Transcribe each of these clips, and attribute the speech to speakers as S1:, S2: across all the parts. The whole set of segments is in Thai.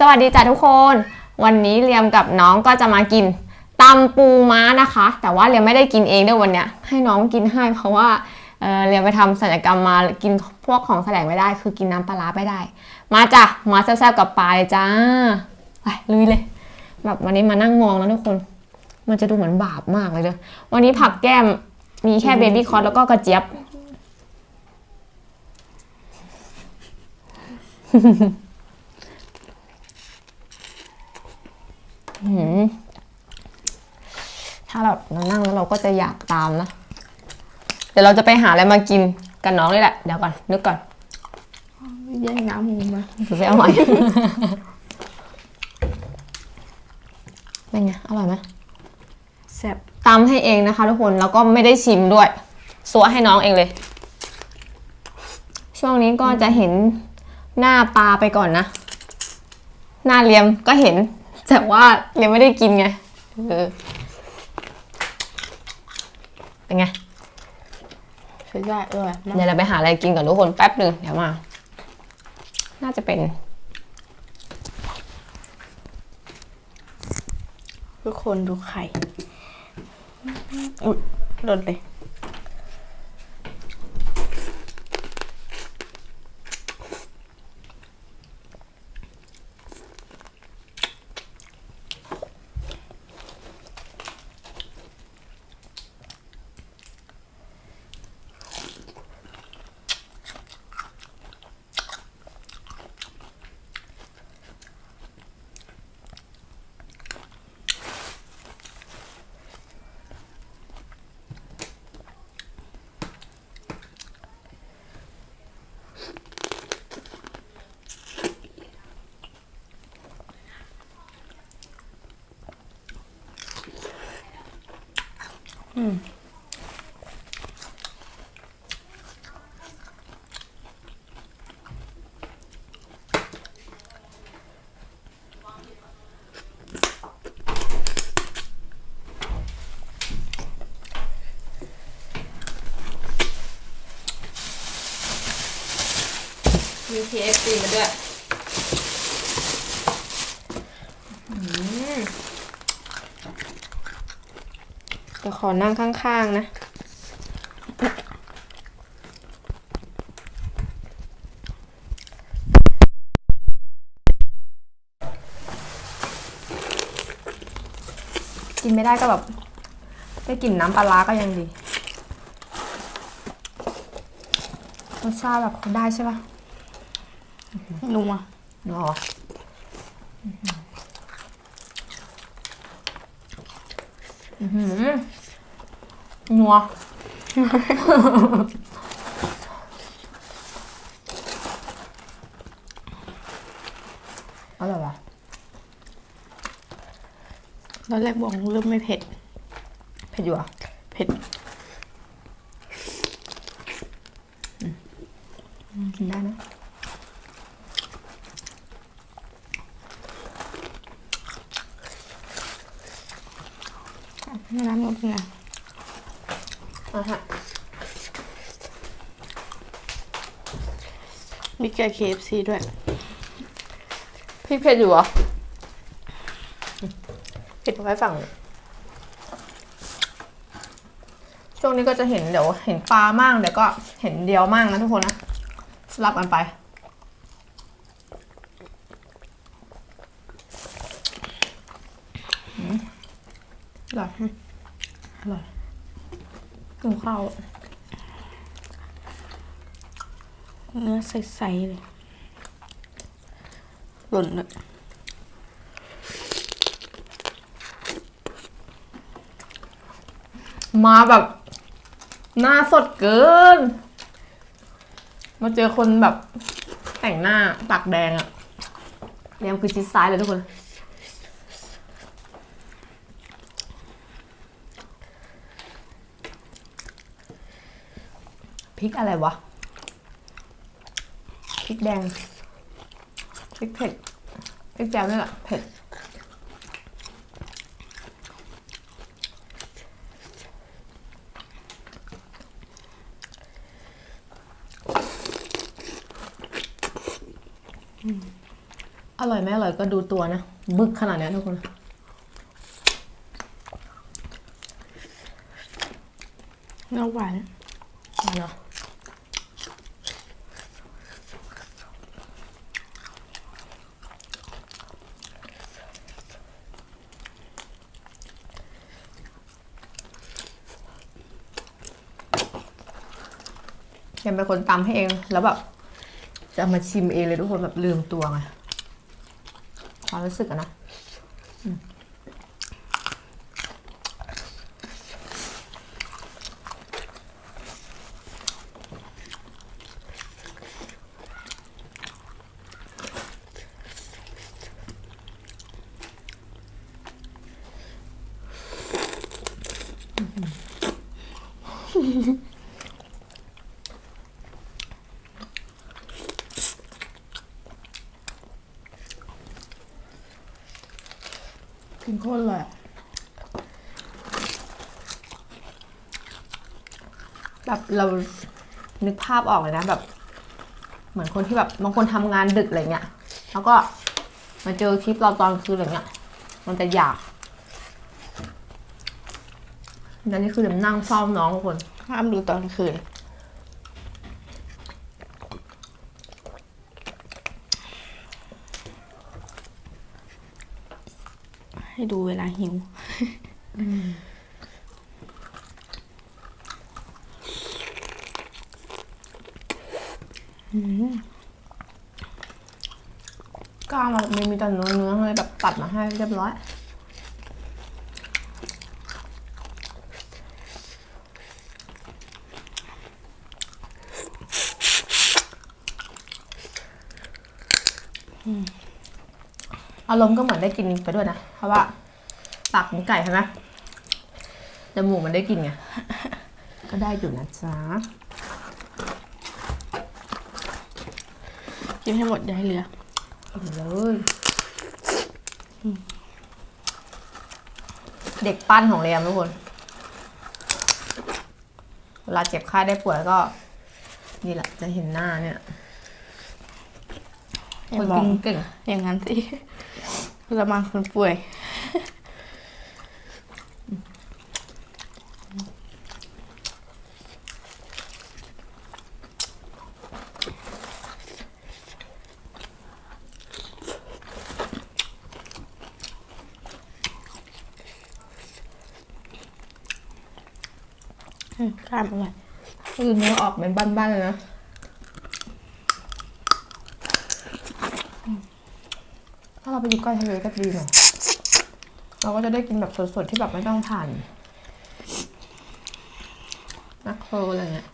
S1: สวัสดีจ้ะทุกคน วันนี้เรียมกับน้องก็จะมากินตำปูม้านะคะ แต่ว่าเรียมไม่ได้กินเองด้วยวันเนี้ยให้น้องกินให้เพราะว่าเออเรียมไปทำศัลยกรรมมากินพวกของแสลงไม่ได้ คือกินน้ำปลาร้าไม่ได้ มาจ้ะมาแซ่บๆกับปลาเลยจ้าไปลุยเลย แบบวันนี้มานั่งมองแล้วทุกคน มันจะดูเหมือนบาปมากเลยเด้อวันนี้ผักแก้มมีแค่เบบี้คอร์สแล้วก็กระเจี๊ยบ หืม ถ้าแบบเรานั่งแล้วเราก็จะอยากตามนะ เดี๋ยวเราจะไปหาอะไรมากินกันน้องนี่แหละ เดี๋ยวก่อน นึกก่อน
S2: แย่งน้ำหมูมา
S1: หรือไปเอาใหม่เป็นไง อร่อยไหม
S2: แซ่บ
S1: ตำให้เองนะคะทุกคน แล้วก็ไม่ได้ชิมด้วยสัวให้น้องเองเลย ช่วงนี้ก็จะเห็นหน้าปลาไปก่อนนะ หน้าเลียมก็เห็น แต่ว่าเลียมไม่ได้กินไงเออเป็นไง
S2: ใช้ได้เออ
S1: เดี๋ยวเราไปหาอะไรกินก่อนทุกคนแป๊บหนึ่งเดี๋ยวมา น่าจะเป็น
S2: ทุกคนดูไข่ อุ้ยหล่นเลย
S1: มี KFC มาด้วย จะขอนั่งข้าง ๆ นะ กินไม่ได้ก็แบบได้กลิ่นน้ำปลาร้าก็ยังดีรสชาติแบบได้ใช่ปะ
S2: นัว
S1: เนาะอื้อหือ นัว อร่อยว่ะ
S2: ตอนแรกบอกเริ่มไม่เผ็ด
S1: เผ็ดอยู่อะ
S2: เผ็ด
S1: กินได้นะ
S2: น้ำมันเป็นไง
S1: อะฮะ
S2: มีแก KFC ด้วย
S1: พี่เผ็ดอยู่เหรอเผ็ดไว้ฝั่ง ช่วงนี้ก็จะเห็นเดี๋ยวเห็นปลามั่งเดี๋ยวก็เห็นเดียวมั่งนะทุกคนนะ สลับกันไปอืมอร่อยอืมอร่อย กินข้าว
S2: เนื้อใสๆเลยหล่นเลย
S1: มาแบบ หน้าสดเกิน มาเจอคนแบบแต่งหน้าปากแดงอะเรียมคือชิดซ้ายเลยทุกคน พริกอะไรวะ พริกแดง พริกเผ็ด พริกแดงนี่แหละเผ็ด
S2: อ
S1: อร่อยไม่อร่อยก็ดูตัวนะ บึกขนาดเนี้ยทุกคน
S2: เนื้อหวาน
S1: เนาะ ยังเป็นคนตำให้เอง แล้วแบบ จะมาชิมเองเลยทุกคนแบบลืมตัวไงความรู้สึกอะนะ
S2: กิน โคตรเลยอะ
S1: แบบเรานึกภาพออกเลยนะแบบ เหมือนคนที่แบบบางคนทำงานดึกอะไรเงี้ยแล้วก็มาเจอคลิปเราตอนคืนอะไรเงี้ยมันจะอยากแล้วนี่คือเดี๋ยวนั่งเฝ้าน้องทุกคน
S2: ห้ามดูตอนคืน ให้ดูเวลาหิว
S1: กล้างมาไม่มีแต่เนื้อเนื้อเลยแบบตัดมาให้เรียบร้อยอารมณ์ก็เหมือนได้กินไปด้วยนะ เพราะว่าตักหมูไก่ใช่ไหมแต่หมูมันได้กินไง ก็ได้อยู่นะจ๊ะ
S2: กินให้หมดอย่าให้เหลือ
S1: กินเลยเด็กปั้นของเรียมทุกคน เวลาเจ็บไข้ได้ป่วยก็ นี่แหละจะเห็นหน้าเนี่ย
S2: อย่า
S1: คน
S2: มอ
S1: กิ
S2: ง
S1: นเก่ง
S2: อย่างนั้นสิ เรามาคนป่วย อืมกล้ามอร่อย
S1: คือเนื้อออกเป็นบ้านๆเลยนะ ถ้าเราไปอยู่ใกล้ทะเลก็ดีหน่อยเราก็จะได้กินแบบสดๆที่แบบไม่ต้องผ่านนักโครอะไรเงี้ย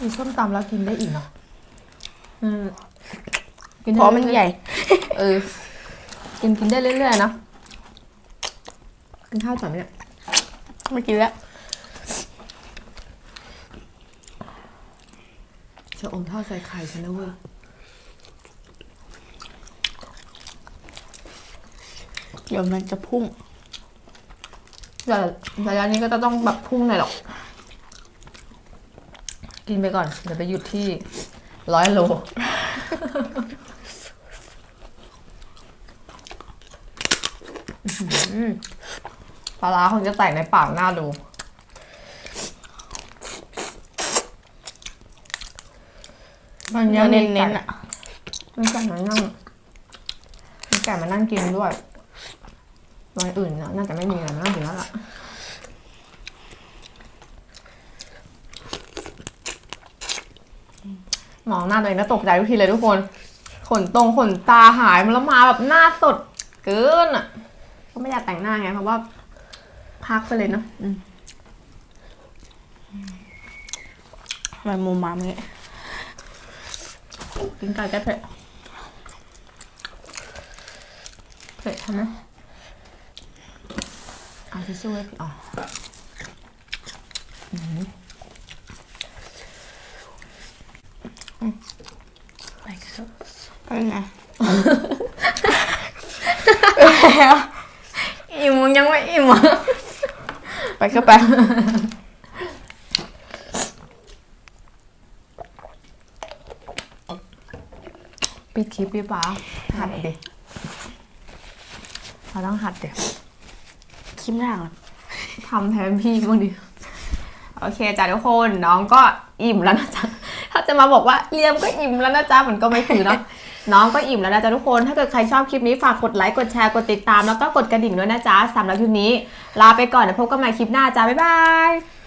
S1: มีส้มตำแล้วกินได้อีกเนาะอืมกิน
S2: เพ
S1: ได้
S2: ราะมัน
S1: รื่อยๆ
S2: ใหญ่
S1: เออ กินกินได้เรื่อยๆนะกินข้าวก่อนเนี่ย
S2: ไม่กินแล้ว
S1: จะอมทอดใส่ไข่ฉันนะเว้ย
S2: เดี๋ยวมันจะพุ่ง
S1: แต่ระยะนี้ก็จะต้องแบบพุ่งหน่อยหรอก กินไปก่อน เดี๋ยวไปหยุดที่ร้อยโลอื้อหือปลาร้าคงจะแตกในปากหน้าดู มัน
S2: เนื้
S1: ยั
S2: อง
S1: มี
S2: เน้นๆ
S1: ไก่
S2: อะ
S1: มีไก่มานั่งมีไก่มานั่งกินด้วยวันอื่นน่ะน่าจะไม่มีอะไรมานั่งกินแล้วล่ะ มองหน้าตัวเองแล้วตกใจทุกทีเลยทุกคน ขนตรงขนตาหายมาแล้วมาแบบหน้าสดเกินอะ ก็ไม่อยากแต่งหน้าไง เพราะว่า พักไปเลยเนอะอืม
S2: มันมุมมามเงี้ย
S1: กินไก่แก้เผ็ดเผ็ดใช่ไหมเอาทิชชู่ให้พี่อ๋อ
S2: ไปกันเถอะไปไง
S1: อิ่มมึงยังไม่อิ่มอะ
S2: ไปก็ไป
S1: ปิดคลิปพี่ป๋าหัดดิเราต้องหัดดิ
S2: คลิปหน้าก่อน
S1: ทำแทนพี่บ้างดิโอเคจ้ะทุกคนน้องก็อิ่มแล้วนะจ๊ะถ้า จะมาบอกว่าเลียมก็อิ่มแล้วนะจ๊ะมันก็ไม่คือเนาะน้องก็อิ่มแล้วนะจ๊ะทุกคน ถ้าเกิดใครชอบคลิปนี้ฝากกดไลค์ กดแชร์ กดติดตาม แล้วก็กดกระดิ่งด้วยนะจ๊ะสำหรับคลิปนี้ ลาไปก่อนเดี๋ยวพบกันใหม่คลิปหน้าจ้าบ๊ายบาย